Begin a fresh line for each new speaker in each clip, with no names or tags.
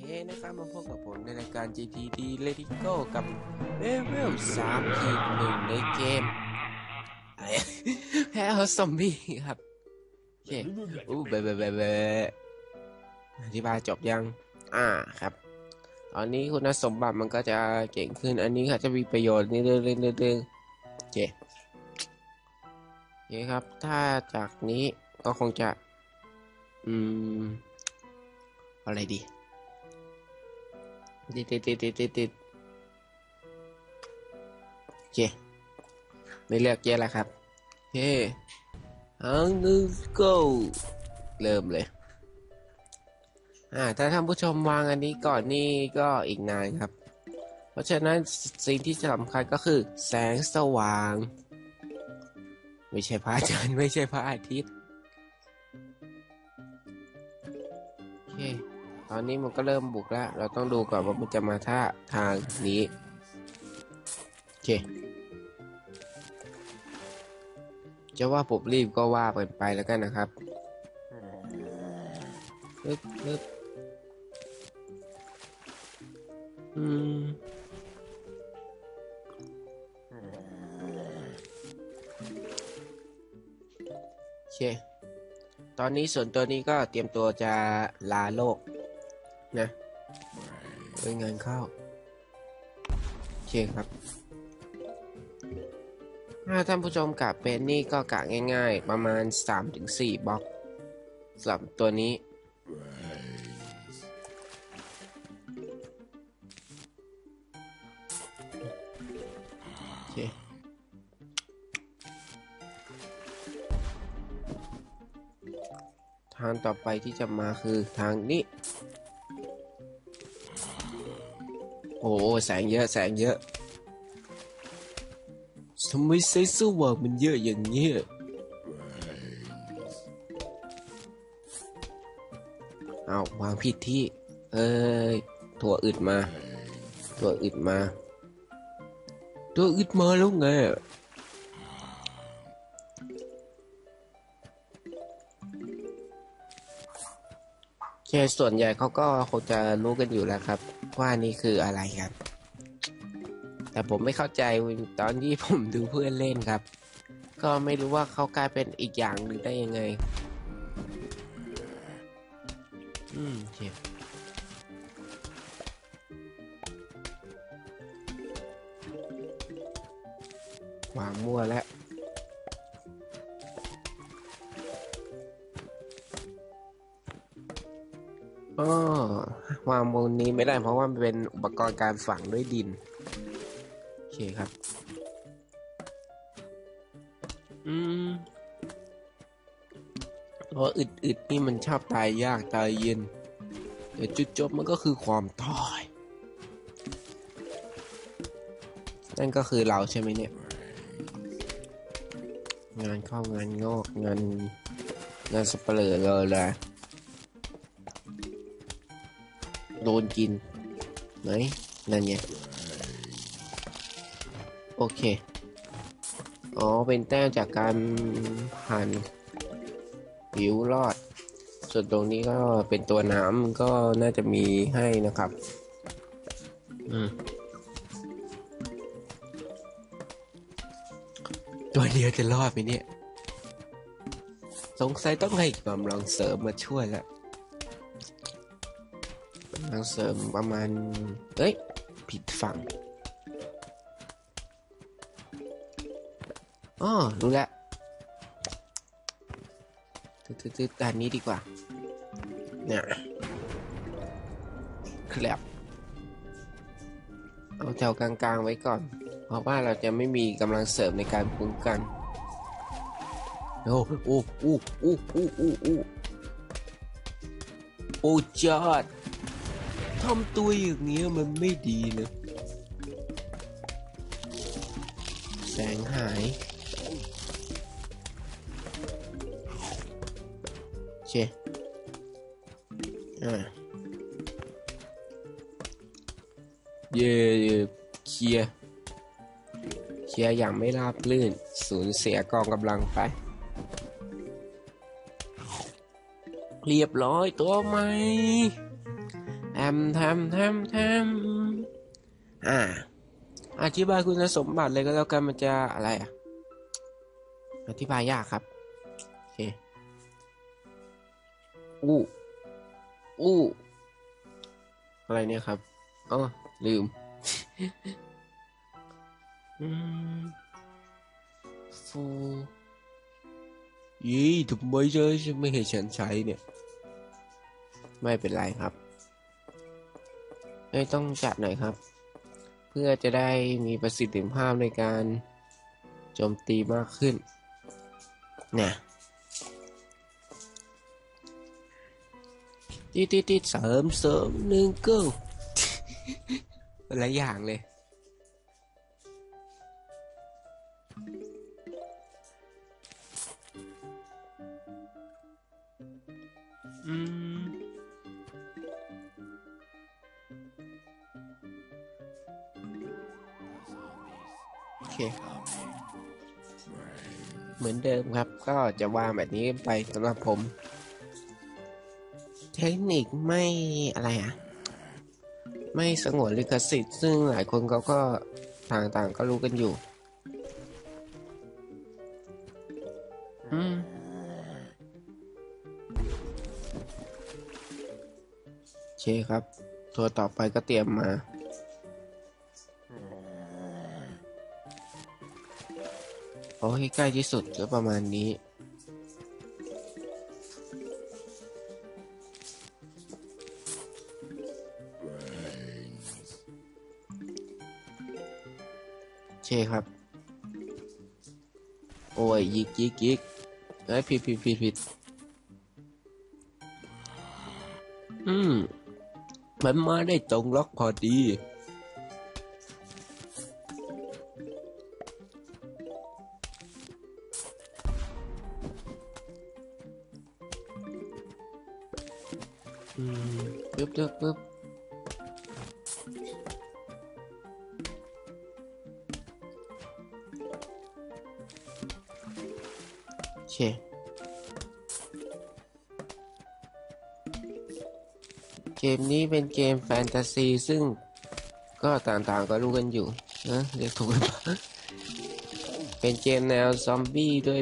เคนะครับมาพบกับผมในรายการ GTD Lady Go กับ Level 3ขีดหนึ่งในเกมแพ้เขาซอมบี้ครับ โอเคอู้เบเบเบเบอธิบายจบยัง อ่าครับ ตอนนี้คุณสมบัติมันก็จะเก่งขึ้น อันนี้ก็จะมีประโยชน์นิดนึงนิดนึงนิดนึงโอเคโอเคครับ ถ้าจากนี้ก็คงจะ อืม อะไรดี ติดติดติดติดติดติดโอเคไม่เลือกเยอะแล้วครับโอเคอังนึง go เริ่มเลย อ่า ถ้าท่านผู้ชมวางอันนี้ก่อนนี่ก็อีกนานครับ เพราะฉะนั้นสิ่งที่สำคัญก็คือ แสงสว่าง ไม่ใช่พระจันทร์ไม่ใช่พระอาทิตย์โอเค ตอนนี้มันก็เริ่มบุกแล้ว เราต้องดูก่อนว่ามันจะมาท่าทางนี้ โอเค จะว่าผมรีบก็ว่าไปไปแล้วกันนะครับปึ๊บปึ๊บอืมโอเค ตอนนี้ส่วนตัวนี้ก็เตรียมตัวจะลาโลก นะเป็นงานเข้าโอเคครับ ถ้าท่านผู้ชมกะเป็นนี่ก็กะง่าย ๆ ประมาณ 3-4บล็อกสำหรับตัวนี้เคทางต่อไปที่จะมาคือทางนี้ โอ้แสงเยอะแสงเยอะทำไมแสงสว่างมันเยอะอย่างเงี้ยเอาวางผิดที่ เอ้ยตัวอึดมา ตัวอึดมา ตัวอึดมาแล้วไง ส่วนใหญ่เขาก็คงจะรู้กันอยู่แล้วครับ ว่านี่คืออะไรครับ แต่ผมไม่เข้าใจตอนที่ผมดูเพื่อนเล่นครับ ก็ไม่รู้ว่าเขากลายเป็นอีกอย่างหนึ่งได้ยังไง อืมโอเควางมั่วแล้ว อ๋อวางบนนี้ไม่ได้เพราะว่ามันเป็นอุปกรณ์การฝังด้วยดิน โอเคครับ อืมเพราะอึดๆนี่มันชอบตายยากตายเย็น แต่จุดจบมันก็คือความตาย นั่นก็คือเราใช่ไหมเนี่ย งานเข้างานงอกงานงานสเปลือเลยแหละ โดนกินไหนนั่นไงโอเค อ๋อ เป็นแต้มจากการผ่านผิวรอด ส่วนตรงนี้ก็เป็นตัวน้ำก็น่าจะมีให้นะครับ อืม ตัวเดียวจะรอดไหมเนี่ย สงสัยต้องให้กำลังเสริมมาช่วยแล้ว กำลังเสริมประมาณ เอ้ย ผิดฝั่งอ๋อรู้แล้วตืดๆๆด้านนี้ดีกว่า เนี่ยครับเอาแถวกลางๆไว้ก่อน เพราะว่าเราจะไม่มีกำลังเสริมในการป้องกัน โอ้โอ้โอ้โอ้โอ้โอ้โอ้โอ้จอด ทำตัวอย่างเงี้ยมันไม่ดีนะแสงหายเคอ่าเย่เคลียเคลียอย่างไม่ราบรื่น สูญเสียกองกำลังไป เรียบร้อยตัวใหม แทมแทมแทมแทมอ่า อธิบายคุณสมบัติเลยก็แล้วกันมันจะอะไรอะ อธิบายยากครับ โอเค อู้ อู้ อะไรเนี่ยครับอ๋อลืมอืมฟูยี่ทำไมเจอฉันไม่เห็นฉันใช้เนี่ย ไม่เป็นไรครับ ไม่ต้องจัดหน่อยครับ เพื่อจะได้มีประสิทธิภาพในการโจมตีมากขึ้นเนี่ยติดติดติดเสริมเสริมหนึ่งเก้าหลายอย่างเลยอืม เคเหมือนเดิมครับ ก็จะวางแบบนี้ไปสำหรับผม เทคนิคไม่อะไรอะไม่สงวนลิขสิทธิ์ ซึ่งหลายคนเขาก็ต่างๆก็รู้กันอยู่ อืมโอเคครับ ตัวต่อไปก็เตรียมมา เอาให้ใกล้ที่สุดก็ประมาณนี้ โอเคครับ โอ้ย ยิกยิกยิกเอ้ยผิดผิดผิดผิดอืม มันมาได้ตรงล็อกพอดี อืมปึ๊บปึ๊บปึ๊บโอเคเกมนี้เป็นเกมแฟนตาซี ซึ่งก็ต่างๆก็รู้กันอยู่นะเรียกถูกหรือเปล่าเป็นเกมแนวซอมบี้ด้วย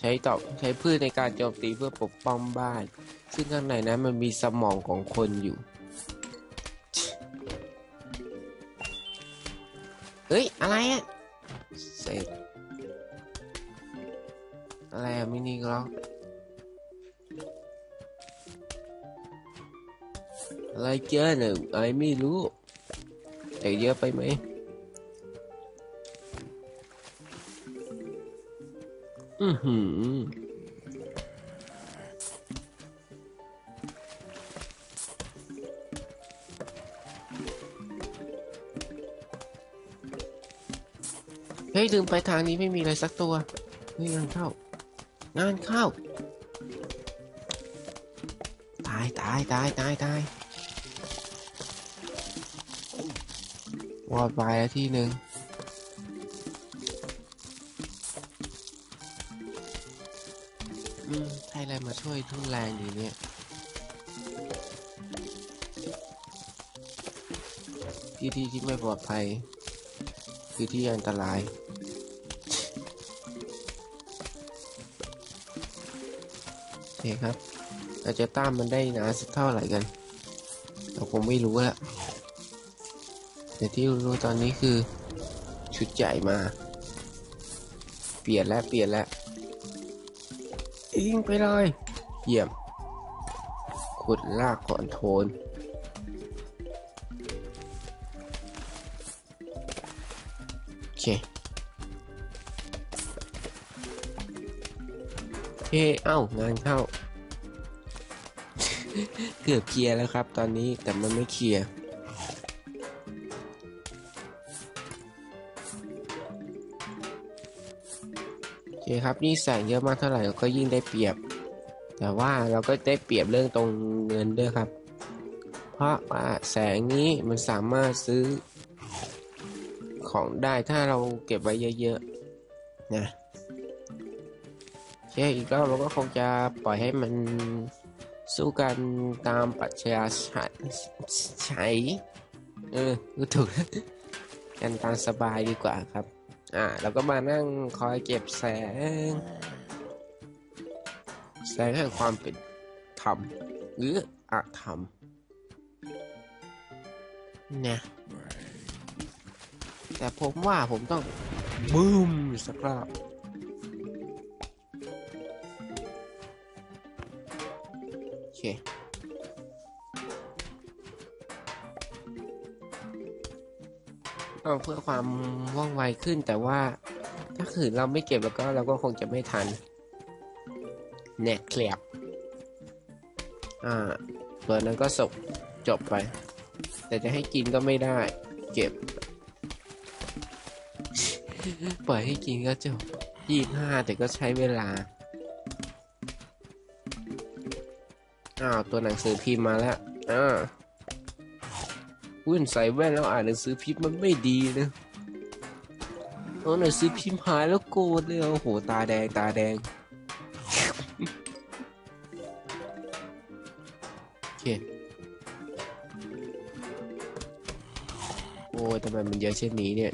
ใช้ตอบใช้พืชในการโจมตีเพื่อปกป้องบ้าน ซึ่งข้างในนั้นมันมีสมองของคนอยู่ เฮ้ย อะไรอะเสร็จอะไรอะมินิกล็อกอะไรเจอเนี่ยอะไรไม่รู้แต่เยอะไปไหมอือหือ เฮ้ยลืมไปทางนี้ไม่มีอะไรสักตัวเฮ้ยงานเข้างานเข้า ตายตายตายตายตายวอดไปแล้วที่หนึ่งอืมให้อะไรมาช่วยทุ่นแรงอยู่เนี่ยที่ที่ที่ไม่ปลอดภัย คือที่อันตราย โอเคครับเราจะต้านมันได้นานสักเท่าไหร่กัน เราคงไม่รู้ละแต่ที่รู้ตอนนี้คือ ชุดใหญ่มา เปลี่ยนแล้วเปลี่ยนแล้วยิงไปเลย เยี่ยม ขุดลากคอนโทร เคเฮ้เอ้างานเข้า เกือบเคลียร์แล้วครับ ตอนนี้แต่มันไม่เคลียร์โอเคครับนี่แสงเยอะมากเท่าไหร่เราก็ยิ่งได้เปรียบ แต่ว่าเราก็ได้เปรียบเรื่องตรงเงินด้วยครับ เพราะว่าแสงนี้มันสามารถซื้อ ของได้ถ้าเราเก็บไว้เยอะๆนะโอเคอีกรอบเราก็คงจะปล่อยให้มันสู้กันตามปัจจัยชัยชัยเออพูดถูกแล้วกันตามสบายดีกว่าครับ อ่าเราก็มานั่งคอยเก็บแสง แสงแห่งความเป็นธรรมหรืออาธรรมเนี่ย แต่ผมว่าผมต้องบูมสักรอบโอเคก็เพื่อความว่องไวขึ้นแต่ว่าถ้าขืนเราไม่เก็บแล้วก็เราก็คงจะไม่ทันเน็ตเคลียบอ่าตัวนั้นก็สบจบไป แต่จะให้กินก็ไม่ได้ เก็บ ปล่อยให้กินก็จบยี่ห้าแต่ก็ใช้เวลา อ้าว ตัวหนังสือพิมพ์มาแล้วอ่าวุ่นใส่แว่นแล้วอ่านหนังสือพิมพ์มันไม่ดีนะเอาหนังสือพิมพ์หายแล้วโกรธเลยโอ้โห ตาแดงตาแดง โอเค โอ้ยทำไมมันเยอะเช่นนี้เนี่ย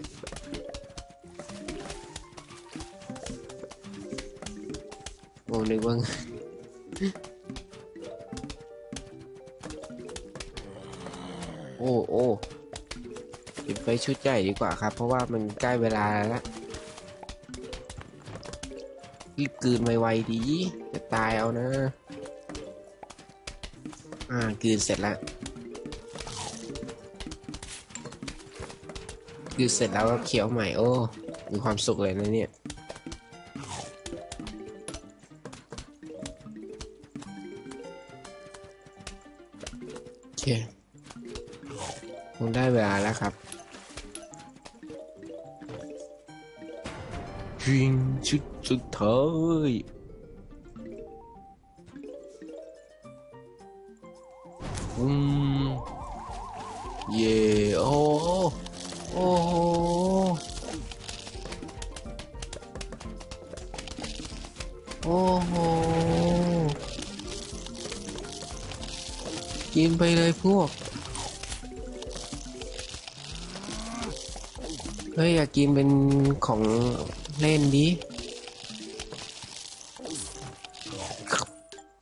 โอ้นึกว่าโอ้โอ้ปิดไฟชุดใหญ่ดีกว่าครับ เพราะว่ามันใกล้เวลาแล้วรีบกืนไวๆดี จะตายเอานะ อ่ากืนเสร็จแล้วกืนเสร็จแล้วก็เคี้ยวใหม่โอ้ มีความสุขเลยนะเนี่ย ได้เวลาแล้วครับยิงชุดสุดท้ายอืมเย่โอ้โหโอ้โหโอ้โหกินไปเลยพวก เฮ้ยอยากกินเป็นของเล่นดิ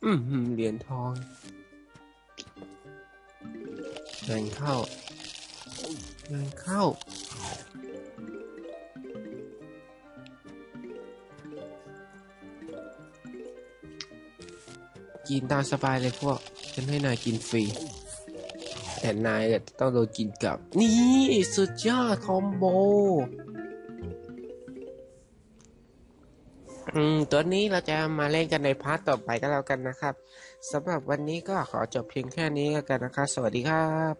อืมเหรียญทองเงินเข้าเงินเข้า กินตามสบายเลยพวกฉันให้นายกินฟรี แต่นายต้องโดนกินกลับ นี่สุดยอดคอมโบ อืม ตัวนี้เราจะมาเล่นกันในพาร์ทต่อไปก็แล้วกันนะครับสำหรับวันนี้ก็ขอจบเพียงแค่นี้แล้วกันนะครับ สวัสดีครับ